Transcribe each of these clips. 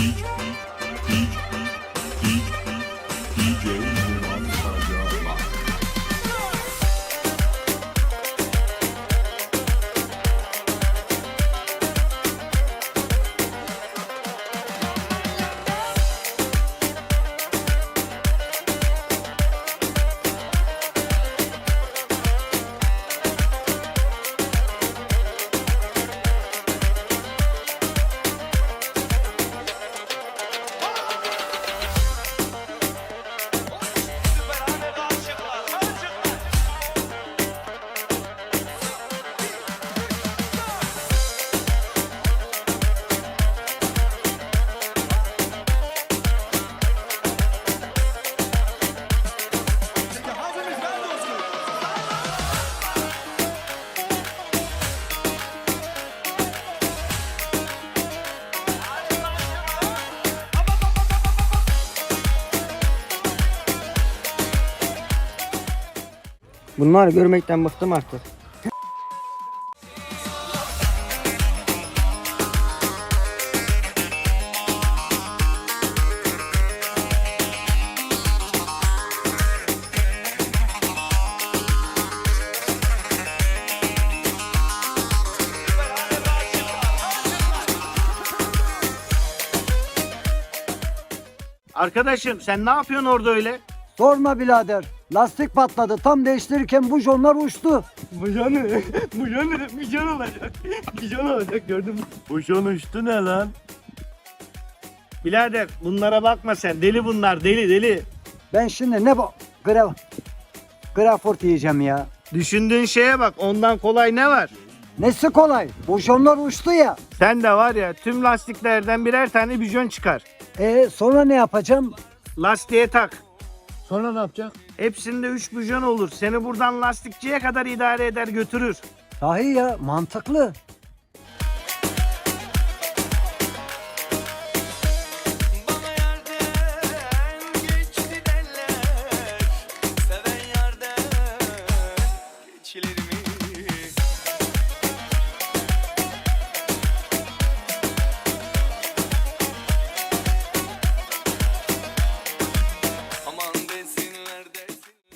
Beach. Bunları görmekten bıktım artık. Arkadaşım sen ne yapıyorsun orada öyle? Sorma birader. Lastik patladı. Tam değiştirirken bu jonlar uçtu. Bu canı, bu canı, bir can olacak. Can olacak gördün mü? Bu can uçtu ne lan? Birader bunlara bakma sen. Deli bunlar deli deli. Ben şimdi ne bu? Grav... Grafort yiyeceğim ya. Düşündüğün şeye bak ondan kolay ne var? Nesi kolay? Bu jonlar uçtu ya. Sen de var ya tüm lastiklerden birer tane bijon çıkar. E sonra ne yapacağım? Lastiğe tak. Sonra ne yapacak? Hepsinde 3 bijon olur. Seni buradan lastikçiye kadar idare eder götürür. Sahi ya mantıklı. Bana yerden geçti derler Seven yerden geçilir mi?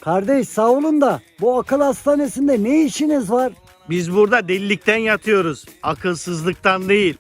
Kardeş sağ olun da bu akıl hastanesinde ne işiniz var? Biz burada delilikten yatıyoruz. Akılsızlıktan değil.